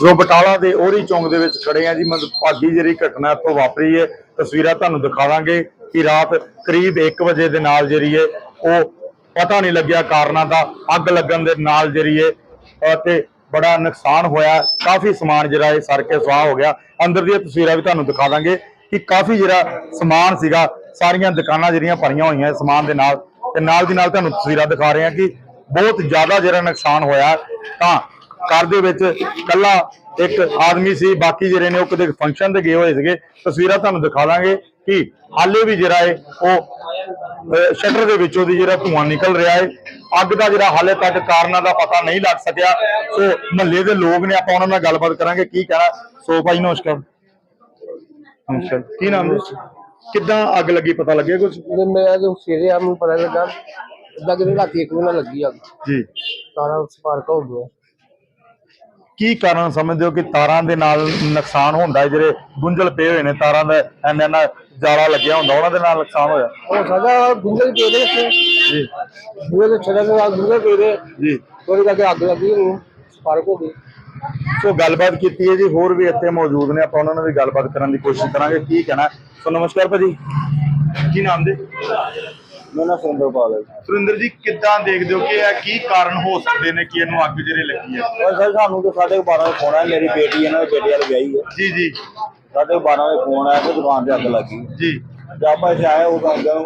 ਜੋ ਬਟਾਲਾ ਦੇ ਉਹਰੀ ਚੌਂਕ ਦੇ ਵਿੱਚ ਖੜੇ ਆ ਜੀ। ਭਾਗੀ ਜਿਹੜੀ ਘਟਨਾ ਇੱਥੋਂ ਵਾਪਰੀ ਹੈ ਤਸਵੀਰਾਂ ਤੁਹਾਨੂੰ ਦਿਖਾਵਾਂਗੇ ਕਿ ਰਾਤ ਕਰੀਬ 1 ਵਜੇ ਦੇ ਨਾਲ ਜਿਹੜੀ ਹੈ ਉਹ ਪਤਾ ਨਹੀਂ ਲੱਗਿਆ ਕਾਰਨਾਂ ਦਾ, ਅੱਗ ਲੱਗਣ ਦੇ ਨਾਲ ਜਿਹੜੀ ਹੈ ਅਹ ਤੇ ਬੜਾ ਨੁਕਸਾਨ ਹੋਇਆ। ਕਾਫੀ ਸਮਾਨ ਜਿਹੜਾ ਇਹ ਸੜ ਕੇ ਸੁਆਹ ਹੋ ਗਿਆ। ਅੰਦਰ ਦੀਆਂ ਤਸਵੀਰਾਂ ਵੀ ਤੁਹਾਨੂੰ ਦਿਖਾ ਦਾਂਗੇ ਕਿ ਕਾਫੀ ਜਿਹੜਾ ਸਮਾਨ ਸੀਗਾ, ਸਾਰੀਆਂ ਦੁਕਾਨਾਂ ਜਿਹੜੀਆਂ ਭਰੀਆਂ ਹੋਈਆਂ ਸਮਾਨ ਦੇ ਨਾਲ। ਤੇ ਨਾਲ ਦੀ ਨਾਲ ਤੁਹਾਨੂੰ ਤਸਵੀਰਾਂ ਦਿਖਾ ਰਹੇ ਹਾਂ ਕਿ ਬਹੁਤ ਜ਼ਿਆਦਾ ਜਿਹੜਾ ਨੁਕਸਾਨ ਹੋਇਆ, ਤਾਂ ਘਰ ਦੇ ਵਿੱਚ ਕੱਲਾ ਇੱਕ ਆਦਮੀ ਸੀ ਬਾਕੀ ਜਿਹੜੇ ਨੇ ਉਹ ਕਿਤੇ ਫੰਕਸ਼ਨ ਤੇ ਗਏ ਹੋਏ ਸੀਗੇ। ਤਸਵੀਰਾਂ ਤੁਹਾਨੂੰ ਦਿਖਾ ਦਾਂਗੇ ਕਿ ਹਾਲੇ ਵੀ ਜਿਹੜਾ ਹੈ ਉਹ ਸ਼ਟਰ ਦੇ ਵਿੱਚੋਂ ਦੀ ਜਿਹੜਾ ਧੂਆਂ ਨਿਕਲ ਰਿਹਾ ਹੈ ਅੱਗ ਦਾ ਜਿਹੜਾ ਹਾਲੇ ਤੱਕ ਕਾਰਨਾਂ ਦਾ ਪਤਾ ਨਹੀਂ ਲੱਗ ਸਕਿਆ। ਸੋ ਮਹੱਲੇ ਦੇ ਲੋਕ ਨੇ ਆਪਾਂ ਉਹਨਾਂ ਨਾਲ ਗੱਲਬਾਤ ਕਰਾਂਗੇ ਕੀ ਕਹਿਣਾ। ਸੋ ਭਾਈ ਨਮਸਕਾਰ। ਨਮਸਕਾਰ। ਕੀ ਨਾਮ ਹੈ ਕਿੱਦਾਂ ਅੱਗ ਲੱਗੀ ਪਤਾ ਲੱਗਿਆ ਕੁਝ ਮੈਂ ਜੋ ਸਵੇਰੇ ਆ ਮੈਨੂੰ ਪਤਾ ਲੱਗਾ। ਕਿ ਰਾਤੀ ਇੱਕ ਵਜੇ ਲੱਗੀ ਅੱਗ। ਜੀ। ਸਾਰਾ ਸਪਾਰਕ ਹੋ ਗਿਆ। ਕੀ ਕਾਰਨ ਸਮਝਦੇ ਹੋ ਕਿ ਤਾਰਾਂ ਦੇ ਨਾਲ ਨੁਕਸਾਨ ਹੁੰਦਾ ਹੈ? ਜਿਹੜੇ ਗੁੰਝਲ ਪਏ ਹੋਏ ਨੇ ਤਾਰਾਂ ਦਾ ਐਨਾ ਐਨਾ ਜਾਲਾ ਲੱਗਿਆ ਹੁੰਦਾ ਉਹਨਾਂ ਦੇ ਨਾਲ ਨੁਕਸਾਨ ਹੋਇਆ? ਉਹ ਸਾਡਾ ਗੁੰਗਲ ਪੇ ਦੇ ਇੱਥੇ। ਜੀ। ਬੂਹੇ ਦੇ ਛੜਾ ਦੇ ਨਾਲ ਗੁੰਗਲ ਪੇ ਦੇ ਜੀ। ਥੋੜੀ ਕਰਕੇ ਅੱਗ ਲੱਗੀ ਉਹਨੂੰ ਸਪਾਰਕ ਹੋ ਗਈ। ਸੋ ਗੱਲਬਾਤ ਕੀਤੀ ਹੈ ਜੀ ਹੋਰ ਵੀ ਇੱਥੇ ਮੌਜੂਦ ਨੇ ਆਪਾਂ ਉਹਨਾਂ ਨਾਲ ਵੀ ਗੱਲਬਾਤ ਕਰਨ ਦੀ ਕੋਸ਼ਿਸ਼ ਕਰਾਂਗੇ। ਕੀ ਕਹਿਣਾ? ਸੋ ਨਮਸਕਾਰ ਭਾਜੀ। ਕੀ ਨਾਮ ਦੇ ਮੈਂ ਨਾ ਸੁਰਿੰਦਰਪਾਲ ਹੈ ਸੁਰਿੰਦਰ ਜੀ ਕਿੱਦਾਂ ਦੇਖਦੇ ਹੋ ਕਿ ਇਹ ਕੀ ਕਾਰਨ ਹੋ ਸਕਦੇ ਨੇ ਕਿ ਇਹਨੂੰ ਅੱਗ ਜਿਹੜੇ ਲੱਗੀ ਹੈ? ਔਰ ਸਰ ਸਾਨੂੰ ਤਾਂ ਸਾਡੇ 12 ਵਜੇ ਫੋਨ ਆਇਆ ਮੇਰੀ ਬੇਟੀ ਇਹਨਾਂ ਦੇ ਬੇਟੀ ਵਾਲੀ ਵਿਆਹੀ ਹੈ। ਜੀ ਜੀ। ਸਾਡੇ 12 ਵਜੇ ਫੋਨ ਆਇਆ ਕਿ ਦੁਕਾਨ ਤੇ ਅੱਗ ਲੱਗੀ ਜੀ। ਜਦ ਆਪਾਂ ਇੱਥੇ ਆਏ ਉਹ ਤਾਂ ਅੰਦਰ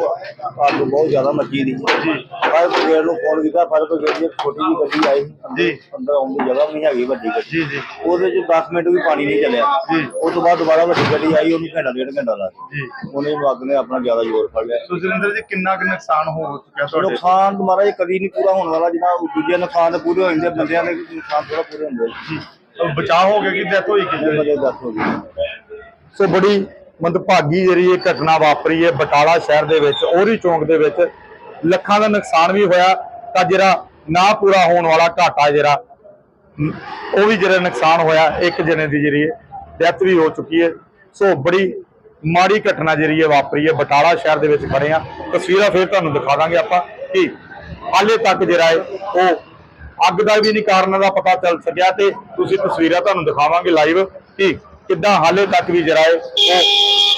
ਅੱਗ ਬਹੁਤ ਜ਼ਿਆਦਾ ਮੱਚੀ ਦੀ। ਜੀ। ਫਾਇਰ ਬ੍ਰਿਗੇਡ ਨੂੰ ਫੋਨ ਕੀਤਾ ਫਾਇਰ ਬ੍ਰਿਗੇਡ ਦੀ ਛੋਟੀ ਜਿਹੀ ਗੱਡੀ ਆਈ ਜੀ। ਅੰਦਰ ਆਉਣ ਦੀ ਜਗ੍ਹਾ ਨਹੀਂ ਹੈਗੀ ਵੱਡੀ ਗੱਡੀ। ਜੀ ਜੀ। ਉਹਦੇ ਚ 10 ਮਿੰਟ ਵੀ ਪਾਣੀ ਨਹੀਂ ਚੱਲਿਆ। ਜੀ। ਉਸ ਤੋਂ ਬਾਅਦ ਦੁਬਾਰਾ ਵੱਡੀ ਗੱਡੀ ਆਈ ਉਹਨੂੰ ਘੰਟਾ ਡੇਢ ਘੰਟਾ ਲੱਗ ਗਿਆ। ਜੀ। ਉਹਨੇ ਅੱਗ ਨੇ ਆਪਣਾ ਜ਼ਿਆਦਾ ਜ਼ੋਰ ਫੜ ਲਿਆ। ਸੋ ਸੁਰਿੰਦਰ ਜੀ ਕਿੰਨਾ ਕੁ ਨੁਕਸਾਨ ਹੋ ਚੁੱਕਿਆ ਤੁਹਾਡੇ ਨੁਕਸਾਨ ਤੁਹਾਰਾ ਇਹ ਕਦੀ ਨਹੀਂ ਪੂਰਾ ਹੋਣ ਵਾਲਾ ਜਿਹੜਾ ਦੂਜੇ ਨੁਕਸਾਨ ਤੇ ਪੂਰੇ ਹੋ ਜਾਂਦੇ ਬੰਦਿਆਂ ਦੇ ਨੁਕਸਾਨ ਥੋੜਾ ਪੂਰੇ ਹੁੰਦੇ ਜੀ। ਬਚਾਅ ਹੋ ਗਿਆ ਕਿ ਡੈਥ ਹੋਈ ਕਿਸੇ ਦੀ ਦੱਸ ਹੋ ਗਈ ਸੋ ਬੜੀ ਮੰਦਭਾਗੀ ਜਿਹੜੀ ਇਹ ਘਟਨਾ ਵਾਪਰੀ ਹੈ ਬਟਾਲਾ ਸ਼ਹਿਰ ਦੇ ਵਿੱਚ ਔਰੀ ਚੌਂਕ ਦੇ ਵਿੱਚ, ਲੱਖਾਂ ਦਾ ਨੁਕਸਾਨ ਵੀ ਹੋਇਆ, ਤਾਂ ਜਿਹੜਾ ਨਾ ਪੂਰਾ ਹੋਣ ਵਾਲਾ ਘਾਟਾ ਜਿਹੜਾ ਉਹ ਵੀ ਜਿਹੜਾ ਨੁਕਸਾਨ ਹੋਇਆ, ਇੱਕ ਜਣੇ ਦੀ ਜਿਹੜੀ ਡੈਥ ਵੀ ਹੋ ਚੁੱਕੀ ਹੈ। ਸੋ ਬੜੀ ਮਾੜੀ ਘਟਨਾ ਜਿਹੜੀ ਹੈ ਵਾਪਰੀ ਹੈ, ਬਟਾਲਾ ਸ਼ਹਿਰ ਦੇ ਵਿੱਚ ਖੜੇ ਆ ਤਸਵੀਰਾਂ ਫਿਰ ਤੁਹਾਨੂੰ ਦਿਖਾ ਦਾਂਗੇ ਆਪਾਂ ਕਿ ਹਾਲੇ ਤੱਕ ਜਿਹੜਾ ਹੈ ਉਹ ਅੱਗ ਦਾ ਵੀ ਨਹੀਂ ਕਾਰਨ ਦਾ ਪਤਾ ਚੱਲ ਸਕਿਆ ਤੇ ਤੁਸੀਂ ਤਸਵੀਰਾਂ ਤੁਹਾਨੂੰ ਦਿਖਾਵਾਂਗੇ ਲਾਈਵ ਕਿ ਕਿੱਦਾਂ ਹਾਲੇ ਤੱਕ ਵੀ ਜਿਹੜਾ ਹੈ ਉਹ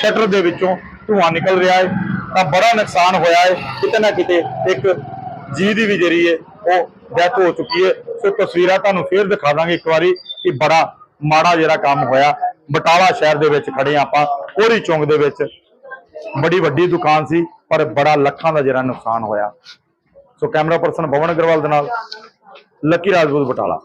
ਸ਼ਟਰ ਦੇ ਵਿੱਚੋਂ ਧੂਆਂ ਨਿਕਲ ਰਿਹਾ ਹੈ, ਤਾਂ ਬੜਾ ਨੁਕਸਾਨ ਹੋਇਆ ਹੈ। ਕਿਤੇ ਨਾ ਕਿਤੇ ਇੱਕ ਜੀ ਦੀ ਵੀ ਜਿਹੜੀ ਹੈ ਉਹ ਡੈਥ ਹੋ ਚੁੱਕੀ ਹੈ। ਸੋ ਤਸਵੀਰਾਂ ਤੁਹਾਨੂੰ ਫੇਰ ਦਿਖਾ ਦਾਂਗੇ ਇੱਕ ਵਾਰੀ ਕਿ ਬੜਾ ਮਾੜਾ ਜਿਹੜਾ ਕੰਮ ਹੋਇਆ। ਬਟਾਲਾ ਸ਼ਹਿਰ ਦੇ ਵਿੱਚ ਖੜੇ ਹਾਂ ਆਪਾਂ। ਕੋਰੀ ਚੌਂਕ ਦੇ ਵਿੱਚ ਬੜੀ ਵੱਡੀ ਦੁਕਾਨ ਸੀ, ਪਰ ਬੜਾ ਲੱਖਾਂ ਦਾ ਜਿਹੜਾ ਨੁਕਸਾਨ ਹੋਇਆ। So camera person Bhavan Agarwal ਦੇ ਨਾਲ, ਲੱਕੀ ਰਾਜਪੂਤ ਬਟਾਲਾ।